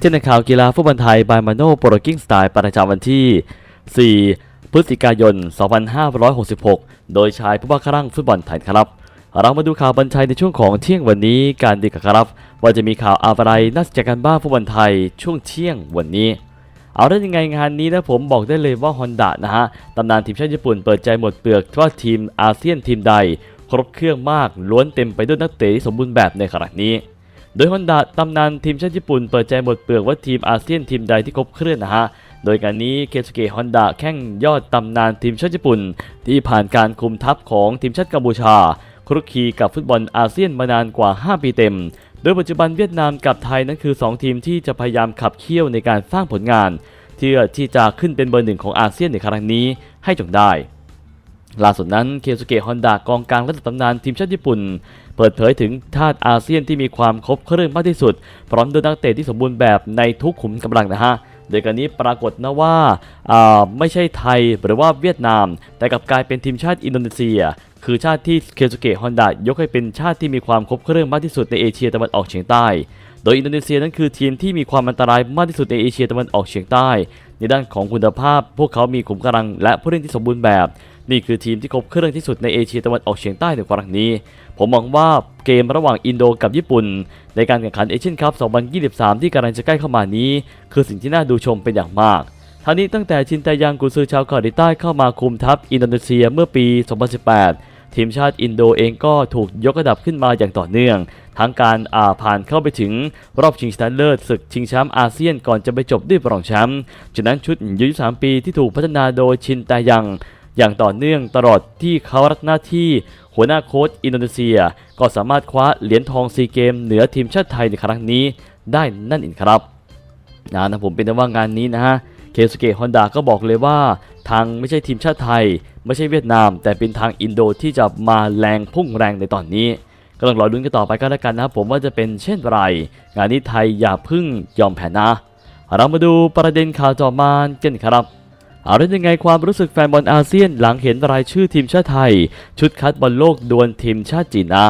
เช่นในข่าวกีฬาฟุตบอลไทยบายมาโนโปรกิ้งสไตล์ประจำวันที่ 4 พฤศจิกายน 2566 โดยชายผู้ว่าครั่งฟุตบอลไทยครับ เรามาดูข่าวบันชัยในช่วงของเที่ยงวันนี้การดีกับครับ ว่าจะมีข่าวอะไรน่าสนใจกันบ้างฟุตบอลไทยช่วงเที่ยงวันนี้เอาได้ยังไงงานนี้นะผมบอกได้เลยว่าฮอนดะนะฮะตำนานทีมชาติญี่ปุ่นเปิดใจหมดเปลือกว่าทีมอาเซียนทีมใด ครบเครื่องมากล้วนเต็มไปด้วยนักเตะที่สมบูรณ์แบบในขณะนี้ โดยฮอนดะตำนานทีมชาติญี่ปุ่นเปิดใจหมดเปลือกว่าทีมอาเซียนทีมใดที่ครบเครื่องนะฮะ โดยการนี้เคสุเกะฮอนดะแข่งยอดตำนานทีมชาติญี่ปุ่น ที่ผ่านการคุมทัพของทีมชาติกัมพูชาครุกคลีกับฟุตบอลอาเซียนมานานกว่า 5 ปีเต็ม โดยปัจจุบันเวียดนามกับไทยนั้นคือ 2 ทีมที่จะพยายามขับเคี่ยวในการสร้างผลงานเพื่อที่จะขึ้นเป็นเบอร์หนึ่งของอาเซียนในครั้งนี้ให้จงได้ล่าสุดนั้นเคสุเกะฮอนดะกองกลางระดับตำนานทีมชาติญี่ปุ่น เปิดเผยถึงธาตุอาเซียนที่มีความครบเครื่องมากที่สุด พร้อมด้วยนักเตะที่สมบูรณ์แบบในทุกขุมกำลังนะฮะโดยการนี้ปรากฏนะว่าาไม่ใช่ไทยหรือว่าเวียดนาม แต่กลับกลายเป็นทีมชาติอินโดนีเซีย คือชาติที่เคสุเกะฮอนดะยกให้เป็นชาติที่มีความครบเครื่องมากที่สุดในเอเชียตะวันออกเฉียงใต้ โดยอินโดนีเซียนั้นคือทีมที่มีความอันตรายมากที่สุดในเอเชียตะวันออกเฉียงใต้ ในด้านของคุณภาพ พวกเขามีขุมกำลังและผู้เล่นที่สมบูรณ์แบบ นี่คือทีมที่ครบเครื่องที่สุดในเอเชียตะวันออกเฉียงใต้ในครั้งนี้ ผมมองว่าเกมระหว่างอินโดกับญี่ปุ่น ในการแข่งขันเอเชียนคัพ 2023 ที่กำลังจะใกล้เข้ามานี้ คือสิ่งที่น่าดูชมเป็นอย่างมากทั้งนี้ตั้งแต่ชินแตยังกุนซือชาวเกาหลีใต้เข้ามาคุมทัพอินโดนีเซียเมื่อปี 2018ทีมชาติอินโดเองก็ถูกยกระดับขึ้นมาอย่างต่อเนื่อง ทั้งการอาผ่านเข้าไปถึงรอบชิงชนะเลิศศึกชิงแชมป์อาเซียนก่อนจะไปจบด้วยรองแชมป์จากนั้นชุดยุ23ปีที่ถูกพัฒนาโดยชินแตยัง อย่างต่อเนื่องตลอดที่เขารับหน้าที่หัวหน้าโค้ชอินโดนีเซีย ก็สามารถคว้าเหรียญทองซีเกมเหนือทีมชาติไทยในครั้งนี้ได้นั่นเองครับนะผมเป็นแต่ว่างานนี้นะฮะเคสุเกะฮอนดาก็บอกเลยว่าทางไม่ใช่ทีมชาติไทย ไม่ใช่เวียดนาม แต่เป็นทางอินโดที่จะมาแรงพุ่งแรงในตอนนี้ก็ต้องรอลุ้นกันต่อไปก็แล้วกันนะครับผมว่าจะเป็นเช่นไร งานนี้ไทยอย่าพึ่งยอมแพ้นะ เรามาดูประเด็นข่าวต่อมากันครับ เอาได้ยังไงความรู้สึกแฟนบอลอาเซียนหลังเห็นรายชื่อทีมชาติไทย ชุดคัดบอลโลกดวลทีมชาติจีนนะ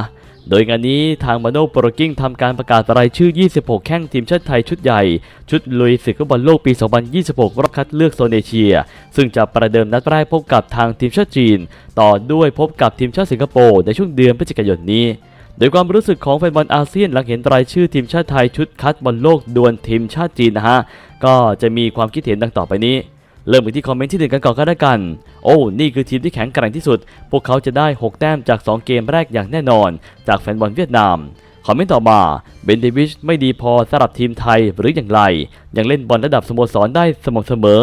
โดยงานนี้ทางมาโนโปรกิ้งทำการประกาศรายชื่อ 26 แข้งทีมชาติไทยชุดใหญ่ ชุดลุยศึกฟุตบอลโลกปี 2026 รอบคัดเลือกโซนเอเชีย ซึ่งจะประเดิมนัดแรกพบกับทางทีมชาติจีน ต่อด้วยพบกับทีมชาติสิงคโปร์ในช่วงเดือนพฤศจิกายนนี้ โดยความรู้สึกของแฟนบอลอาเซียนหลังเห็นรายชื่อทีมชาติไทยชุดคัดบอลโลกดวลทีมชาติจีนนะฮะ ก็จะมีความคิดเห็นดังต่อไปนี้ เริ่มไปที่คอมเมนต์ที่หนึ่งกันก่อนก็ได้กัน โอ้ นี่คือทีมที่แข็งแกร่งที่สุด พวกเขาจะได้ 6 แต้มจาก 2 เกมแรกอย่างแน่นอน จากแฟนบอลเวียดนาม คอมเมนต์ต่อมาเบนเดวิชไม่ดีพอสำหรับทีมไทยหรืออย่างไร ยังเล่นบอลระดับสโมสรได้สม่ำเสมอ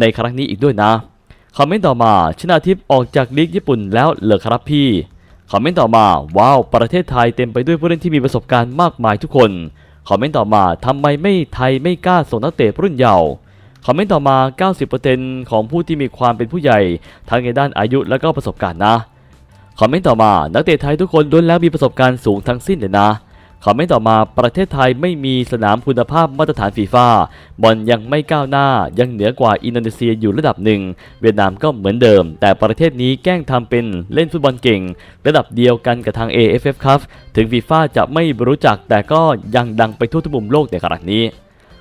ในครั้งนี้อีกด้วยนะ คอมเมนต์ต่อมาชนาทิพย์ออกจากลีกญี่ปุ่นแล้วเหรอครับพี่ คอมเมนต์ต่อมาว้าวประเทศไทยเต็มไปด้วยผู้เล่นที่มีประสบการณ์มากมายทุกคน คอมเมนต์ต่อมาทำไมไม่ไทยไม่กล้าส่งนักเตะรุ่นเยาว์ คอมเมนต์ต่อมา 90%ของผู้ที่มีความเป็นผู้ใหญ่ ทั้งในด้านอายุและก็ประสบการณ์นะ คอมเมนต์ต่อมา นักเตะไทยทุกคนล้วนแล้วมีประสบการณ์สูงทั้งสิ้นเลยนะ คอมเมนต์ต่อมา ประเทศไทยไม่มีสนามคุณภาพมาตรฐานฟีฟ่าบอลยังไม่ก้าวหน้า ยังเหนือกว่าอินโดนีเซียอยู่ระดับหนึ่ง เวียดนามก็เหมือนเดิม แต่ประเทศนี้แกล้งทำเป็นเล่นฟุตบอลเก่ง ระดับเดียวกันกับทาง AFF ครับ ถึงฟีฟ่าจะไม่รู้จักแต่ก็ยังดังไปทั่วทุกมุมโลกในขณะนี้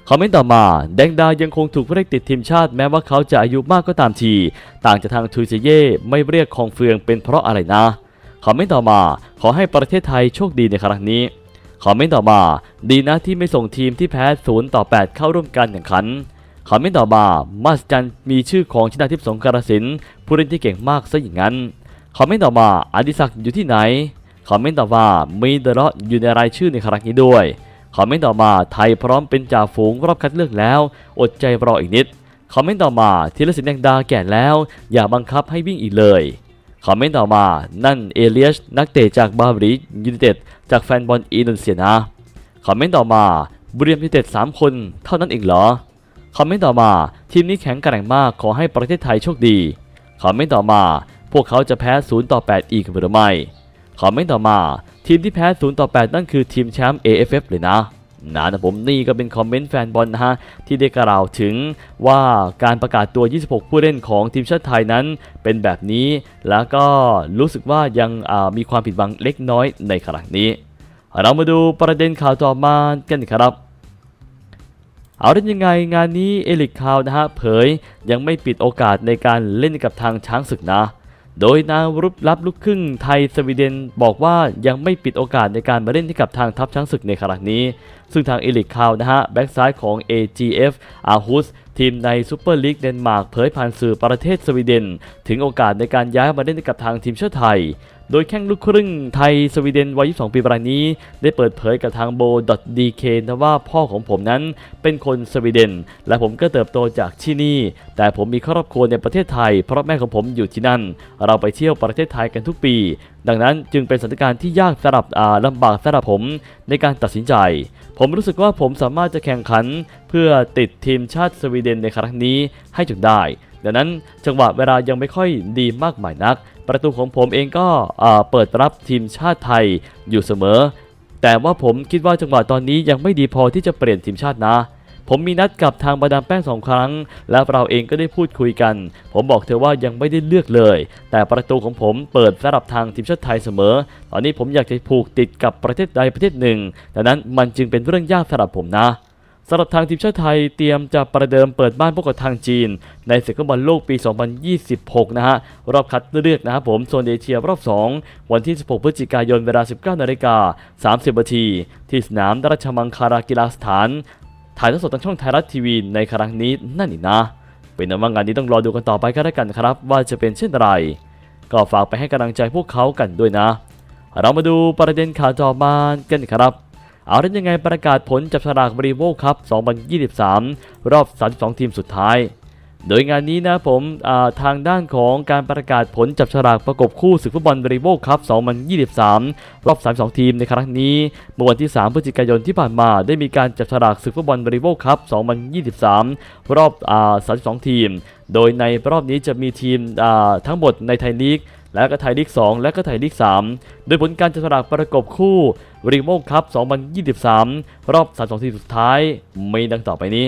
คอมเมนต์ต่อมา แดงดายังคงถูกเรียกติดทีมชาติแม้ว่าเขาจะอายุมากก็ตามที ต่างจากทางทูเซเย่ไม่เรียกคองเฟืองเป็นเพราะอะไรนะคอมเมนต์ต่อมา ขอให้ประเทศไทยโชคดีในครั้งนี้คอมเมนต์ต่อมา ดีนะที่ไม่ส่งทีมที่แพ้0ต่อ 8 เข้าร่วมการแข่งขันคอมเมนต์ต่อมามาสจันมีชื่อของชนาทิพย์สงกรสินผู้เล่นที่เก่งมากซะอย่างนั้นคอมเมนต์ต่อมาอดิศักดิ์อยู่ที่ไหนคอมเมนต์ต่อมามีเดอะอยู่ในรายชื่อในครั้งนี้ด้วย คอมเมนต์ต่อมาไทยพร้อมเป็นจ่าฝูงรอบคัดเลือกแล้ว อดใจรออีกนิด คอมเมนต์ต่อมาธีรศิลป์แดงดาแก่แล้ว อย่าบังคับให้วิ่งอีกเลยคอมเมนต์ต่อมา นั่นเอเลียสนักเตะจากบาบริยูไนเต็ดจากแฟนบอลอินโดนีเซียนะคอมเมนต์ต่อมาบุรีรัมย์ยูไนเต็ด3คนเท่านั้นเองเหรอคอมเมนต์ต่อมาทีมนี้แข็งแกร่งมากขอให้ประเทศไทยโชคดีคอมเมนต์ต่อมา พวกเขาจะแพ้ 0 ต่อ 8 อีกหรือไม่ คอมเมนต์ต่อมา ทีมที่แพ้0ต่อ8นั่นคือทีมแชมป์ AFF เลยนะนะนะผมนี่ก็เป็นคอมเมนต์แฟนบอลนะฮะ ที่ได้กล่าวถึงว่าการประกาศตัว 26 ผู้เล่นของทีมชาติไทยนั้นเป็นแบบนี้ แล้วก็รู้สึกว่ายังมีความผิดหวังเล็กน้อยในขณะนี้ เรามาดูประเด็นข่าวต่อมากันครับ เอาได้ยังไงงานนี้เอลิกคาวนะฮะเผยยังไม่ปิดโอกาสในการเล่นกับทางช้างศึกนะ โดยนางรุปรับลูกครึ่งไทยสวีเดนบอกว่ายังไม่ปิดโอกาสในการมาเล่นให้กับทางทัพช้างศึกในครั้งนี้ ซึ่งทางเอลิกคาวนะฮะ แบ็กซ้ายของ AGF อาฮุสทีมในซูเปอร์ลีกเดนมาร์กเผยผ่านสื่อประเทศสวีเดน ถึงโอกาสในการย้ายมาเล่นให้กับทางทีมชาติไทย โดยแข้งลูกครึ่งไทยสวีเดนวัย 22 ปีรายนี้ ได้เปิดเผยกับทางโบ .dk นะว่าพ่อของผมนั้นเป็นคนสวีเดน และผมก็เติบโตจากที่นี่ แต่ผมมีครอบครัวในประเทศไทย เพราะแม่ของผมอยู่ที่นั่น เราไปเที่ยวประเทศไทยกันทุกปี ดังนั้นจึงเป็นสถานการณ์ที่ยากสำหรับอาลำบากสำหรับผมในการตัดสินใจ ผมรู้สึกว่าผมสามารถจะแข่งขัน เพื่อติดทีมชาติสวีเดนในครั้งนี้ให้จนได้ ดังนั้นจังหวะเวลายังไม่ค่อยดีมากมายนัก ประตูของผมเองก็เปิดรับทีมชาติไทยอยู่เสมอ แต่ว่าผมคิดว่าจังหวะตอนนี้ยังไม่ดีพอที่จะเปลี่ยนทีมชาตินะ ผมมีนัดกับทางบาดามแป้งสองครั้ง และเราเองก็ได้พูดคุยกัน ผมบอกเธอว่ายังไม่ได้เลือกเลย แต่ประตูของผมเปิดสำหรับทางทีมชาติไทยเสมอ ตอนนี้ผมอยากจะผูกติดกับประเทศใดประเทศหนึ่งดังนั้นมันจึงเป็นเรื่องยากสำหรับผมนะ สำหรับทางทีมชาติไทยเตรียมจะประเดิมเปิดบ้านพบกับทางจีน ในศึกฟุตบอลโลกปี 2026 นะฮะ รอบคัดเลือกนะครับผมโซนเอเชียรอบ 2 วันที่ 16 พฤศจิกายนเวลา 19นาฬิกา30นาทีที่สนามราชมังคลากีฬาสถาน ถ่ายทอดสดทางช่องไทยรัฐทีวีในครั้งนี้นั่นนี่นะ เป็นนว่างานนี้ต้องรอดูกันต่อไปก็แล้วกันครับ ว่าจะเป็นเช่นไร ก็ฝากไปให้กำลังใจพวกเขากันด้วยนะ เรามาดูประเด็นข่าวจอมานกันครับ เอาได้ยังไงประกาศผลจับฉลากบริโภคครับ 2023 รอบ 32 ทีมสุดท้าย โดยงานนี้นะผมทางด้านของการประกาศผลจับฉลากประกบคู่ศึกฟุตบอลบริโภคครับ 2023 รอบ 32 ทีมในครั้งนี้เมื่อวันที่ 3 พฤศจิกายนที่ผ่านมาได้มีการจับฉลากศึกฟุตบอลบริโภคครับ 2023 รอบอ32 ทีม โดยในรอบนี้จะมีทีมทั้งหมดในไทยลีก และก็ไทยลีก 2 และก็ไทยลีก 3 โดยผลการจับฉลากประกบคู่ริโมคัพ2023 รอบ 32 ทีมสุดท้ายมีดังต่อไปนี้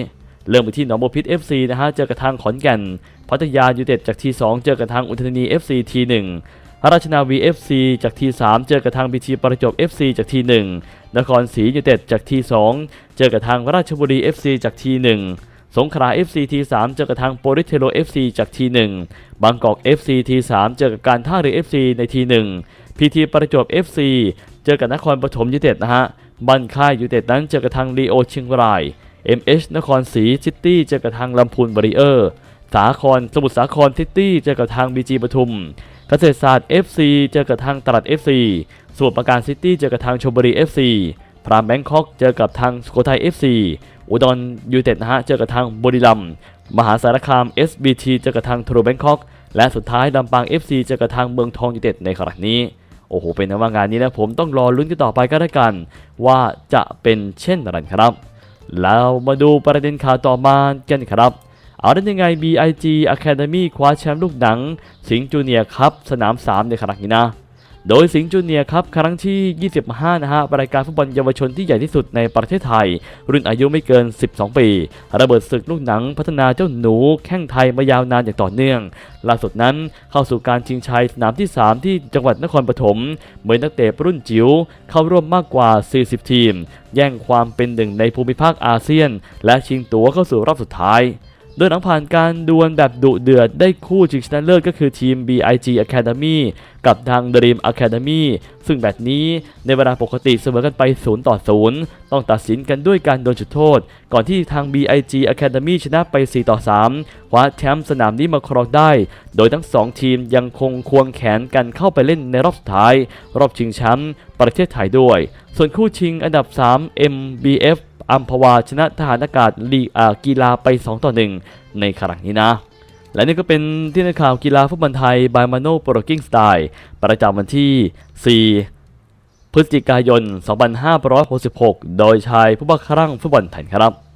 เริ่มไปที่หนองบัวพิษ FC นะฮะ เจอกับทางขอนแก่น พัทยายูเต็ดจากที 2 เจอกับทางอุทยานี FC ที 1ราชนาวี FC จากที 3 เจอกับทางบีทีประจบ FC จากที 1 นครศรียูเต็ดจากที 2 เจอกับทางราชบุรี FC จากที 1 สงขลา FC ที3เจอกับทางโปริเทโร FC จากที1บางกอก FC ที3เจอกับการท่าเรือ FC ในที1พีทีประจวบ FC เจอกับนครปฐมยูเต็ดนะฮะบันค่ายยูเต็ดนั้นเจอกับทางลีโอเชียงราย MH นครศรีซิตี้เจอกับทางลำพูนบริเออร์ สาครสมุทรสาครซิตี้เจอกับทางบีจีปทุม เกษตรศาสตร์ FC เจอกับทางตรัด FC สมุทรปราการซิตี้เจอกับทางชลบุรี FC พรามแบงคอกเจอกับทางสุโขทัย FC อุดรยูเต็ดนะฮะเจอกับทางบุรีรัมย์มหาสารคาม SBT เจอกับทางทรูแบงคอกและสุดท้ายลำปาง FC เจอกับทางเมืองทองยูเต็ดในครั้งนี้โอ้โหเป็นว่างานนี้นะผมต้องรอลุ้นกันต่อไปก็แล้วกัน ว่าจะเป็นเช่นไรครับแล้วมาดูประเด็นข่าวต่อมากันครับ เอาได้ยังไง BIG Academy คว้าแชมป์ลูกหนัง สิงจูเนียครับสนาม 3 ในครั้งนี้นะ โดยสิงห์จูเนียร์ครับครั้งที่ 25 นะฮะรายการฟุตบอลเยาวชนที่ใหญ่ที่สุดในประเทศไทย รุ่นอายุไม่เกิน 12 ปี ระเบิดศึกลูกหนังพัฒนาเจ้าหนูแข้งไทยมายาวนานอย่างต่อเนื่อง ล่าสุดนั้นเข้าสู่การชิงชัยสนามที่ 3 ที่จังหวัดนครปฐมเหมื่อนักเตะรุ่นจิ๋วเข้าร่วมมากกว่า 40 ทีม แย่งความเป็นหนึ่งในภูมิภาคอาเซียน และชิงตั๋วเข้าสู่รอบสุดท้าย โดยหลังผ่านการดวลแบบดุเดือดได้คู่ชิงชนะเลิศก็คือทีม BIG Academy กับทาง Dream Academy ซึ่งแบบนี้ในเวลาปกติเสมอกันไป 0 ต่อ 0 ต้องตัดสินกันด้วยการโดนจุดโทษ ก่อนที่ทาง BIG Academy ชนะไป 4 ต่อ 3 คว้าแชมป์สนามนี้มาครองได้ โดยทั้ง 2 ทีมยังคงควงแขนกันเข้าไปเล่นในรอบสุดท้าย รอบชิงแชมป์ประเทศไทยด้วย ส่วนคู่ชิงอันดับ 3 MBF อัมพวาชนะทหารอากาศลีกอ่ากีฬาไป 2 ต่อ 1 ในครั้งนี้นะ และนี่ก็เป็นที่ในข่าวกีฬาฟุตบอลไทยบายมาโนโปรกิ้งสไตล์ประจำวันที่ 4 พฤศจิกายน 2566 โดยชายผู้บังคับครั่งฟุตบอลไทยครับ